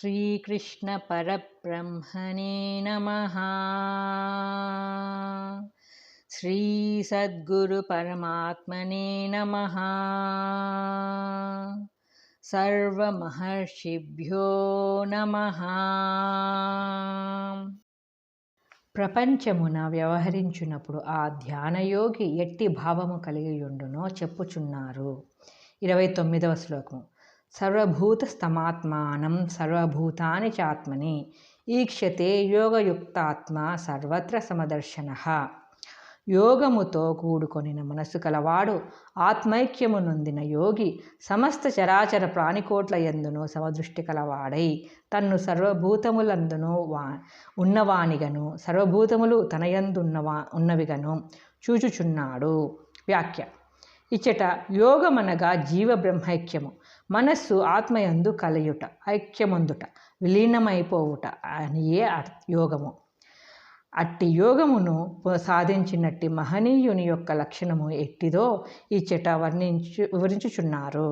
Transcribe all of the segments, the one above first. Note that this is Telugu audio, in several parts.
श्रीकृष्णपरब्रह्मणे नमः श्रीसद्गुरुपरमात्मने नमः सर्वमहर्षिभ्यो नमः ప్రపంచమున వ్యవహరించునప్పుడు ఆ ధ్యానయోగి ఎట్టి భావము కలిగి ఉండునో చెప్పుచున్నారు ఇరవై తొమ్మిదవ శ్లోకము సర్వభూతస్తమాత్మానం సర్వభూతాని చాత్మని ఈక్షతే యోగయుక్తాత్మ సర్వత్ర సమదర్శన. యోగముతో కూడుకొనిన మనసు కలవాడు ఆత్మైక్యము నొందిన యోగి సమస్త చరాచర ప్రాణికోట్ల ఎందును సమదృష్టి కలవాడై తన్ను సర్వభూతములందును వా ఉన్నవానిగను సర్వభూతములు తనయందున్నవా ఉన్నవిగను చూచుచున్నాడు. వ్యాఖ్య. ఇచ్చట యోగమనగా జీవ బ్రహ్మైక్యము మనస్సు ఆత్మయందు కలయుట ఐక్యమందుట విలీనమైపోవుట అనియే యోగము. అట్టి యోగమును సాధించినట్టి మహనీయుని యొక్క లక్షణము ఎట్టిదో ఈ చెట వర్ణించు వివరించుచున్నారు.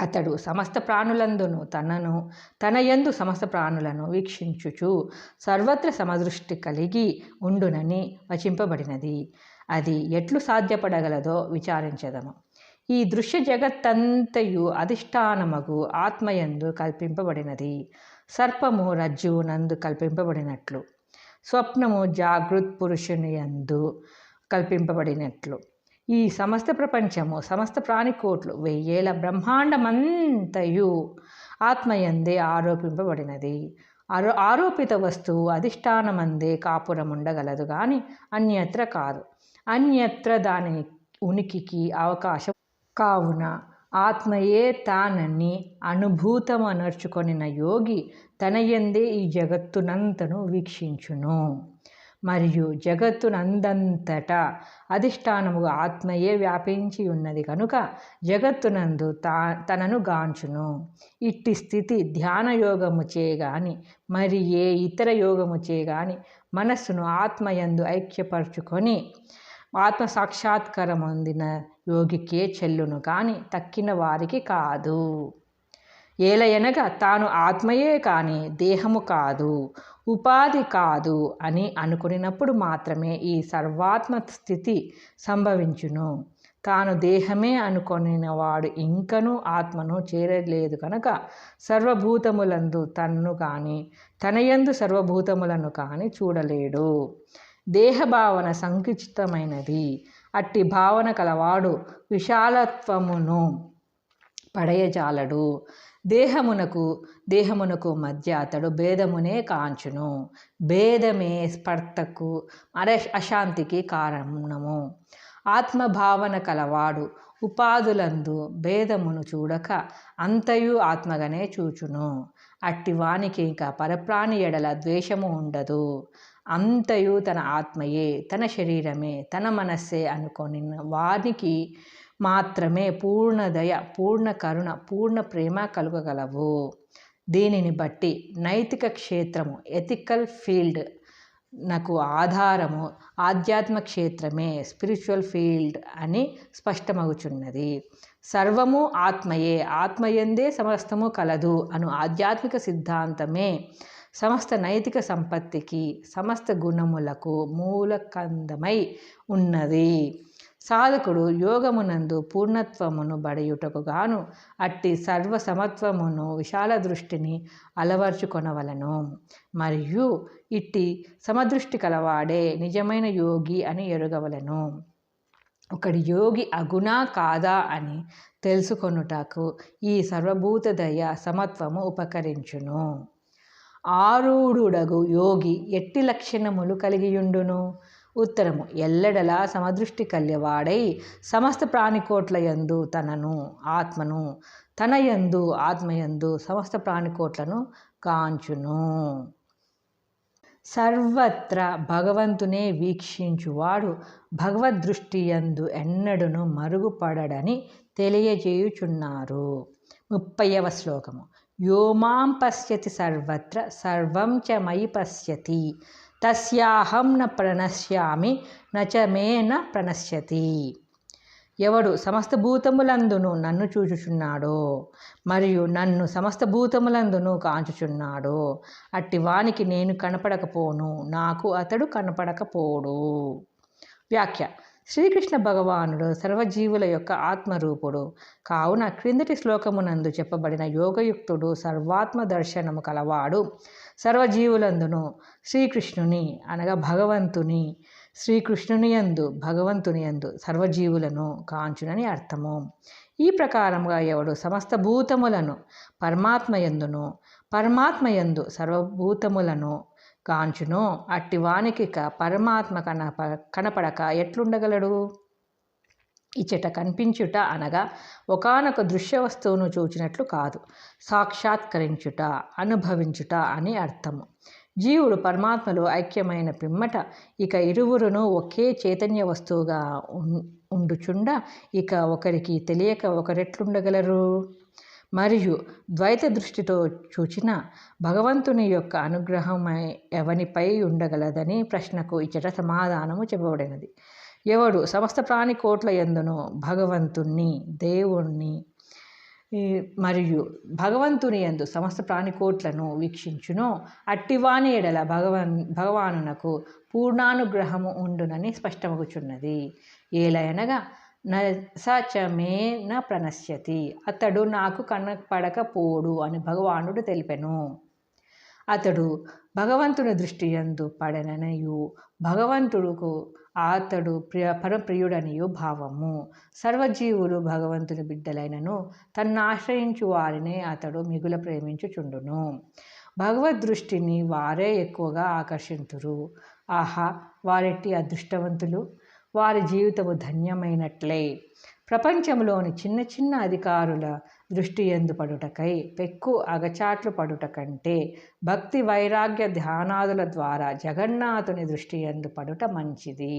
అతడు సమస్త ప్రాణులందును తనను తన యందు సమస్త ప్రాణులను వీక్షించుచు సర్వత్ర సమదృష్టి కలిగి ఉండునని వచింపబడినది. అది ఎట్లు సాధ్యపడగలదో విచారించదము. ఈ దృశ్య జగత్తంతయు అధిష్టానమగు ఆత్మయందు కల్పింపబడినది. సర్పము రజ్జువు నందు కల్పింపబడినట్లు. స్వప్నము జాగృత్ పురుషుని యందు కల్పింపబడినట్లు. ఈ సమస్త ప్రపంచము సమస్త ప్రాణికోట్లు వెయ్యేల బ్రహ్మాండమంతయు ఆత్మయందే ఆరోపింపబడినది. ఆరో ఆరోపిత వస్తువు అధిష్టానమందే కాపురం ఉండగలదు కానీ అన్యత్ర కాదు. అన్యత్ర దాని ఉనికికి అవకాశం కావున ఆత్మయే తానని అనుభూతమనర్చుకొనిన యోగి తనయందే ఈ జగత్తునంతను వీక్షించును. మరియు జగత్తునందంతటా అధిష్టానముగా ఆత్మయే వ్యాపించి ఉన్నది కనుక జగత్తునందు తా తనను గాంచును. ఇట్టి స్థితి ధ్యాన యోగము చేయగాని మరి ఏ ఇతర యోగము చేయగాని మనస్సును ఆత్మయందు ఐక్యపరచుకొని ఆత్మ సాక్షాత్కారం పొందిన యోగికే చెల్లును కానీ తక్కిన వారికి కాదు. ఏలయనగా తాను ఆత్మయే కానీ దేహము కాదు ఉపాధి కాదు అని అనుకునినప్పుడు మాత్రమే ఈ సర్వాత్మ స్థితి సంభవించును. తాను దేహమే అనుకొనినవాడు ఇంకనూ ఆత్మను చేరలేదు కనుక సర్వభూతములందు తన్ను కానీ తనయందు సర్వభూతములను కానీ చూడలేడు. దేహభావన సంకుచితమైనది. అట్టి భావన కలవాడు విశాలత్వమును పడయజాలడు దేహమునకు దేహమునకు మధ్య అతడు భేదమునే కాంచును. భేదమే స్పర్ధకు అర అశాంతికి కారణము. ఆత్మభావన కలవాడు ఉపాధులందు భేదమును చూడక అంతయు ఆత్మగానే చూచును. అట్టి వానికి ఇంకా పరప్రాణి ఎడల ద్వేషము ఉండదు. అంతయు తన ఆత్మయే తన శరీరమే తన మనస్సే అనుకొని వానికి మాత్రమే పూర్ణ దయ పూర్ణ కరుణ పూర్ణ ప్రేమ కలుగగలవు. దీనిని బట్టి? నైతిక క్షేత్రము ఎథికల్ ఫీల్డ్ నాకు ఆధారము ఆధ్యాత్మ క్షేత్రమే స్పిరిచువల్ ఫీల్డ్ అని స్పష్టమగుచున్నది. సర్వము ఆత్మయే ఆత్మయందే సమస్తము కలదు అను ఆధ్యాత్మిక సిద్ధాంతమే సమస్త నైతిక సంపత్తికి సమస్త గుణములకు మూలకందమై ఉన్నది. సాధకుడు యోగమునందు పూర్ణత్వమును బడయుటకు గాను అట్టి సర్వ సమత్వమును విశాల దృష్టిని అలవర్చుకొనవలను. మరియు ఇట్టి సమదృష్టి కలవాడే నిజమైన యోగి అని ఎరుగవలను. ఒకడి యోగి అగుణా కాదా అని తెలుసుకొనుటకు ఈ సర్వభూతదయ సమత్వము ఉపకరించును. ఆరూఢుడగు యోగి ఎట్టి లక్షణములు కలిగియుండును? ఉత్తరము ఎల్లడలా సమదృష్టి కల్యవాడై సమస్త ప్రాణికోట్ల యందు తనను ఆత్మను తన యందు ఆత్మయందు సమస్త ప్రాణికోట్లను కాంచును. సర్వత్ర భగవంతునే వీక్షించువాడు భగవద్దృష్టి యందు ఎన్నడును మరుగుపడడని తెలియజేయుచున్నారు. ముప్పైవ శ్లోకము యోమాం పశ్యతి సర్వత్ర సర్వం చ మయి పశ్యతి తస్యాహం న ప్రణశ్యామి నచ మే న ప్రణశ్యతి ఎవడు సమస్త భూతములందును నన్ను చూచుచున్నాడో మరియు నన్ను సమస్త భూతములందును కాంచుచున్నాడో అట్టి వానికి నేను కనపడకపోను నాకు అతడు కనపడకపోడు. వ్యాఖ్య శ్రీకృష్ణ భగవానుడు సర్వజీవుల యొక్క ఆత్మరూపుడు. కావున క్రిందటి శ్లోకమునందు చెప్పబడిన యోగయుక్తుడు సర్వాత్మ దర్శనము కలవాడు. సర్వజీవులందును శ్రీకృష్ణుని అనగా భగవంతుని శ్రీకృష్ణుని యందు భగవంతుని యందు సర్వజీవులను కాంచునని అర్థము. ఈ ప్రకారముగా ఎవడు సమస్త భూతములను పరమాత్మయందును పరమాత్మయందు సర్వభూతములను కాంచును అట్టివానికి పరమాత్మ కన కనపడక ఎట్లుండగలడు? ఇచ్చట కనిపించుట అనగా ఒకనొక దృశ్య వస్తువును చూచినట్లు కాదు సాక్షాత్కరించుట అనుభవించుట అని అర్థము. జీవుడు పరమాత్మలో ఐక్యమైన పిమ్మట ఇక ఇరువురును ఒకే చైతన్య వస్తువుగా ఉండుచుండ ఇక ఒకరికి తెలియక ఒకరెట్లుండగలరు? మరియు ద్వైత దృష్టితో చూచిన భగవంతుని యొక్క అనుగ్రహం ఎవనిపై ఉండగలదని ప్రశ్నకు ఇచ్చట సమాధానము చెప్పబడినది. ఎవడు సమస్త ప్రాణి కోట్ల ఎందును భగవంతుణ్ణి దేవుణ్ణి మరియు భగవంతుని ఎందు సమస్త ప్రాణికోట్లను వీక్షించునో అట్టివాని ఎడల భగవన్ భగవానునకు పూర్ణానుగ్రహము ఉండునని స్పష్టమగుచున్నది. ఏలయనగా నసచమే నా ప్రణశ్యతి అతడు నాకు కనపడకపోడు అని భగవానుడు తెలిపెను. అతడు భగవంతుని దృష్టి ఎందు పడననియు. భగవంతుడుకు అతడు ప్రియ పరప్రియుడనియు భావము. సర్వజీవులు భగవంతుని బిడ్డలైనను తన్ను ఆశ్రయించు వారినే అతడు మిగుల ప్రేమించుచుండును. భగవద్ దృష్టిని వారే ఎక్కువగా ఆకర్షింతురు. ఆహా వారెట్టి అదృష్టవంతులు? వారి జీవితము ధన్యమైనట్లే. ప్రపంచంలోని చిన్న చిన్న అధికారుల దృష్టి ఎందుపడుటకై పెక్కు అగచాట్లు పడుట కంటే భక్తి వైరాగ్య ధ్యానాదుల ద్వారా జగన్నాథుని దృష్టి ఎందు పడుట మంచిది.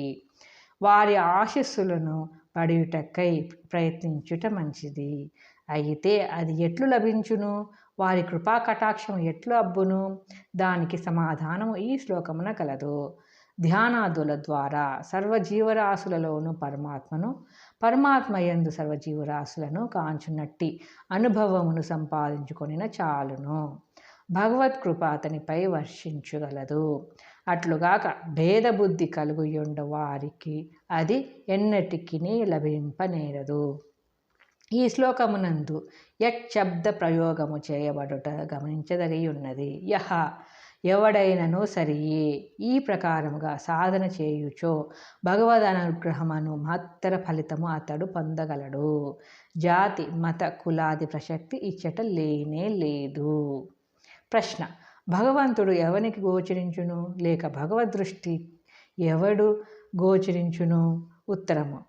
వారి ఆశస్సులను పడియుటకై ప్రయత్నించుట మంచిది. అయితే అది ఎట్లు లభించును? వారి కృపా కటాక్షం ఎట్లు అబ్బును? దానికి సమాధానము ఈ శ్లోకమున కలదు. ధ్యానాదుల ద్వారా సర్వజీవరాశులలోను పరమాత్మను పరమాత్మ ఎందు సర్వజీవరాశులను కాంచునట్టి అనుభవమును సంపాదించుకొనిన చాలును. భగవత్కృప అతనిపై వర్షించగలదు. అట్లుగాక భేదబుద్ధి కలుగుయుండ వారికి అది ఎన్నటికీ లభింపనేరదు. ఈ శ్లోకమునందు యశబ్ద ప్రయోగము చేయబడుట గమనించదగి ఉన్నది యహ ఎవడైనను సరియే ఈ ప్రకారముగా సాధన చేయుచో భగవద్ అనుగ్రహమును మహత్తర ఫలితము అతడు పొందగలడు. జాతి మత కులాది ప్రసక్తి ఇచ్చట లేనే లేదు. ప్రశ్న భగవంతుడు ఎవనికి గోచరించును? లేక భగవద్ దృష్టి ఎవడు గోచరించును? ఉత్తరము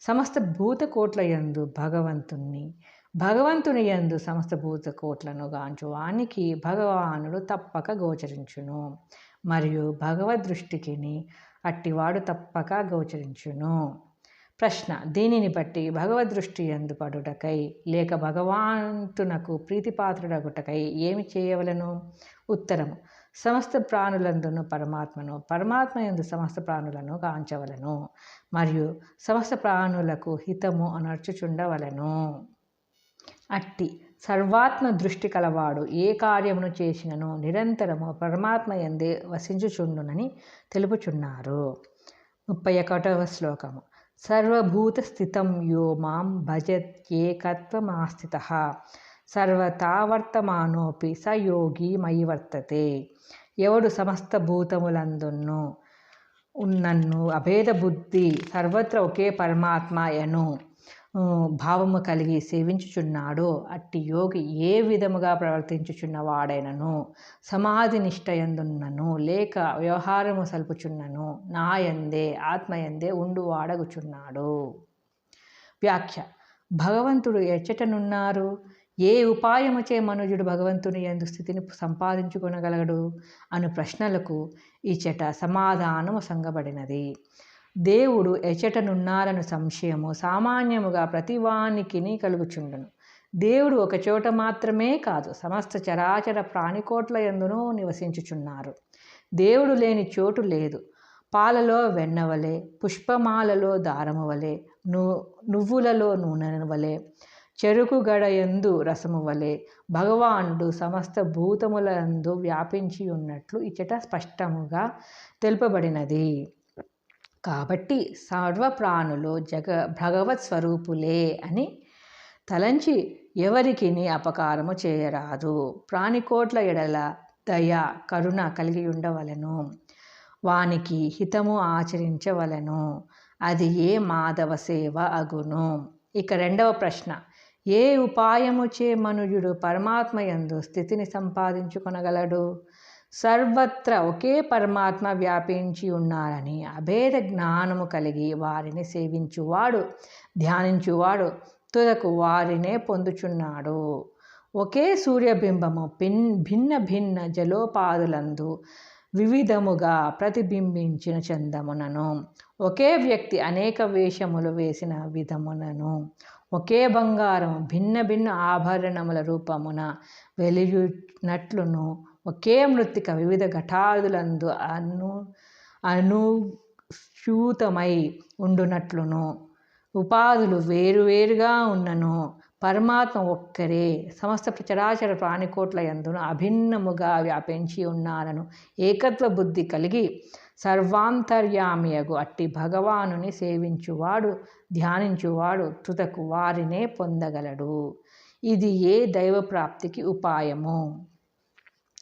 సమస్త భూతకోట్ల యందు భగవంతుణ్ణి భగవంతుని యందు సమస్త భూత కోట్లను గాంచు వానికి భగవానుడు తప్పక గోచరించును. మరియు భగవద్ దృష్టికిని అట్టివాడు తప్పక గోచరించును. ప్రశ్న దీనిని బట్టి భగవద్దృష్టి ఎందు పడుటకై లేక భగవంతునకు ప్రీతిపాత్రుడగుటకై ఏమి చేయవలను? ఉత్తరము సమస్త ప్రాణులందును పరమాత్మను పరమాత్మ ఎందు సమస్త ప్రాణులను కాంచవలను మరియు సమస్త ప్రాణులకు హితము అనర్చుచుండవలను. అట్టి సర్వాత్మ దృష్టి కలవాడు ఏ కార్యమును చేసినను నిరంతరము పరమాత్మ ఎందే వసించుచుండునని తెలుపుచున్నారు. ముప్పై ఒకటవ శ్లోకము. సర్వభూత స్థితం యో మాం భజత్యేకత్వమాస్థిత ఏకత్వమాస్థిత. వర్తమానోపి స యోగి మయి వర్తతే. ఎవడు సమస్త భూతములందును ఉన్నన్ను అభేద బుద్ధి సర్వత్ర ఒకే పరమాత్మ ఎను భావము కలిగి సేవించుచున్నాడో అట్టి యోగి ఏ విధముగా ప్రవర్తించుచున్నవాడైనను సమాధి నిష్టయందున్నను లేక వ్యవహారము సల్పుచున్నను నాయందే ఆత్మయందే ఉండు వాడగుచున్నాడు. వ్యాఖ్య. భగవంతుడు ఎచ్చటనున్నారు. ఏ ఉపాయముచే మనుజుడు భగవంతుని ఎందు స్థితిని సంపాదించుకొనగలగడు? అను ప్రశ్నలకు ఇచ్చట సమాధానము సంగబడినది. దేవుడు ఎచటనున్నారను సంశయము సామాన్యముగా ప్రతివానికిని కలుగుచుండును. దేవుడు ఒక చోట మాత్రమే కాదు సమస్త చరాచర ప్రాణికోట్ల ఎందునూ నివసించుచున్నారు. దేవుడు లేని చోటు లేదు. పాలలో వెన్నవలే పుష్పమాలలో దారము వలె ను నువ్వులలో నూనె వలె చెరుకు గడయందు రసము వలె భగవానుడు సమస్త భూతములందు వ్యాపించి ఉన్నట్లు ఇచ్చట స్పష్టముగా తెలుపబడినది. కాబట్టి సర్వప్రాణులు జగ భగవత్ స్వరూపులే అని తలంచి ఎవరికి అపకారము చేయరాదు. ప్రాణికోట్ల ఎడల దయ కరుణ కలిగి ఉండవలను. వానికి హితము ఆచరించవలను. అది ఏ మాధవ సేవ అగును? ఇక రెండవ ప్రశ్న. ఏ ఉపాయము చే మనుజుడు పరమాత్మయందు స్థితిని సంపాదించుకొనగలడు? సర్వత్ర ఒకే పరమాత్మ వ్యాపించి ఉన్నారని అభేద జ్ఞానము కలిగి వారిని సేవించువాడు ధ్యానించువాడు తుదకు వారినే పొందుచున్నాడు. ఒకే సూర్యబింబము పిన్ భిన్న భిన్న జలోపాదులందు వివిధముగా ప్రతిబింబించిన చందమునను ఒకే వ్యక్తి అనేక వేషములు వేసిన విధమునను ఒకే బంగారం భిన్న భిన్న ఆభరణముల రూపమున వెలియునట్లును ఒకే మృత్తిక వివిధ ఘటాదులందు అను అనుసూతమై ఉండునట్లును. ఉపాధులు వేరువేరుగా ఉన్నను. పరమాత్మ ఒక్కరే. సమస్త చరాచర ప్రాణికోట్ల యందును అభిన్నముగా వ్యాపించి ఉన్నారను ఏకత్వ బుద్ధి కలిగి సర్వాంతర్యామియగు అట్టి భగవానుని సేవించువాడు ధ్యానించువాడు తుతకు వారినే పొందగలడు. ఇది ఏ దైవప్రాప్తికి ఉపాయము?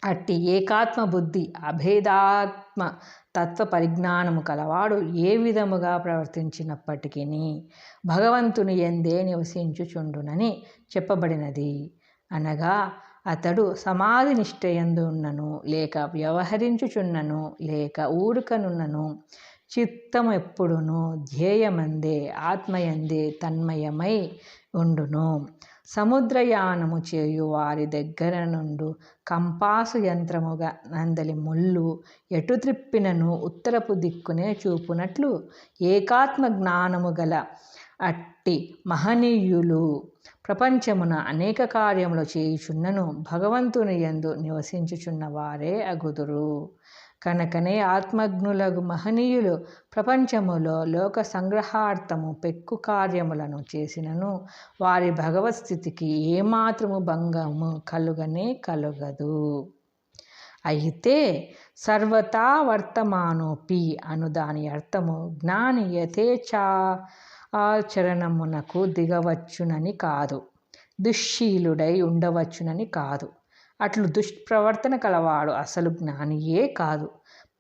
అట్టి ఏకాత్మ బుద్ధి అభేదాత్మ తత్వ పరిజ్ఞానము కలవాడు ఏ విధముగా ప్రవర్తించినప్పటికీ భగవంతుని ఎందే నివసించుచుండునని చెప్పబడినది. అనగా అతడు సమాధి నిష్ఠయందున్నను లేక వ్యవహరించుచున్నను లేక ఊరుకనున్నను చిత్తము ఎప్పుడును ధ్యేయమందే ఆత్మయందే తన్మయమై ఉండును. సముద్రయానము చేయు వారి దగ్గర నుండు కంపాసు యంత్రముగా నందలి ముళ్ళు ఎటు త్రిప్పినను ఉత్తరపు దిక్కునే చూపునట్లు ఏకాత్మ జ్ఞానము గల అట్టి మహనీయులు ప్రపంచమున అనేక కార్యములు చేయుచున్నను భగవంతుని యందు నివసించుచున్న వారే అగుదురు. కనుకనే ఆత్మజ్ఞులగు మహనీయులు ప్రపంచములో లోక సంగ్రహార్థము పెక్కు కార్యములను చేసినను. వారి భగవత్ స్థితికి ఏమాత్రము భంగము కలుగనే కలుగదు. అయితే సర్వతా వర్తమానోపి అను దాని అర్థము జ్ఞాని యథేచ్ఛా ఆచరణమునకు దిగవచ్చునని కాదు. దుశ్శీలుడై ఉండవచ్చునని కాదు. అట్లు దుష్ప్రవర్తన కలవాడు అసలు జ్ఞానియే కాదు.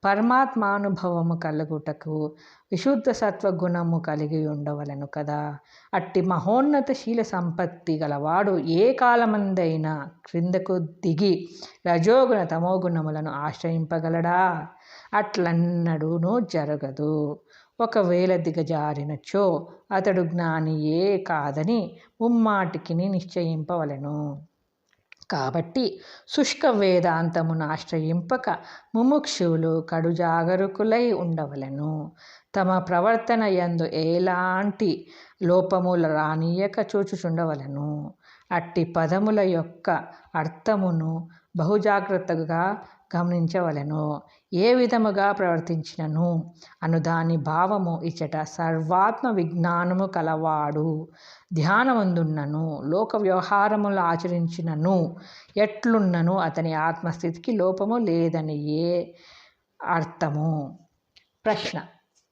పరమాత్మానుభవము కలుగుటకు విశుద్ధ సత్వగుణము కలిగి ఉండవలను కదా. అట్టి మహోన్నత శీల సంపత్తి గలవాడు ఏ కాలమందైనా క్రిందకు దిగి రజోగుణ తమోగుణములను ఆశ్రయింపగలడా? అట్లన్నడూనూ జరగదు. ఒకవేళ దిగజారినచో అతడు జ్ఞానియే కాదని ముమ్మాటికిని నిశ్చయింపవలను. కాబట్టి శుష్క వేదాంతమును ఆశ్రయింపక ముముక్షువులు కడు జాగరూకులై ఉండవలను. తమ ప్రవర్తన యందు ఎలాంటి లోపముల రానీయక చూచుచుండవలను. అట్టి పదముల యొక్క అర్థమును బహుజాగ్రత్తగా గమనించవలను. ఏ విధముగా ప్రవర్తించినను? అను దాని భావము ఇచ్చట సర్వాత్మ విజ్ఞానము కలవాడు. ధ్యానమందున్నను లోక వ్యవహారములు ఆచరించినను ఎట్లున్నను అతని ఆత్మస్థితికి లోపము లేదని ఏ అర్థము. ప్రశ్న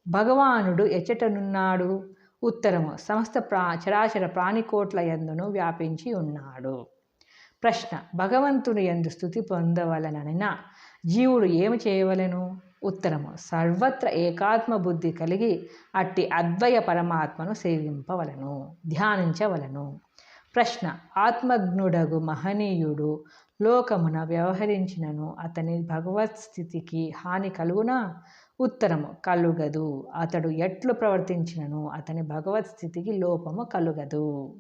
భగవానుడు ఎచ్చటనున్నాడు? ఉత్తరము సమస్త ప్రా చరాచర ప్రాణికోట్ల యందును వ్యాపించి ఉన్నాడు. ప్రశ్న. భగవంతుని ఎందు స్థుతి పొందవలనైనా జీవుడు ఏమి చేయవలెను? ఉత్తరము. సర్వత్ర ఏకాత్మ బుద్ధి కలిగి అట్టి అద్వయ పరమాత్మను సేవింపవలను. ధ్యానించవలను. ప్రశ్న. ఆత్మజ్ఞుడగు మహనీయుడు లోకమున వ్యవహరించినను అతని భగవత్ స్థితికి హాని కలుగునా? ఉత్తరము. కలుగదు. అతడు ఎట్లు ప్రవర్తించినను అతని భగవత్ స్థితికి లోపము కలుగదు.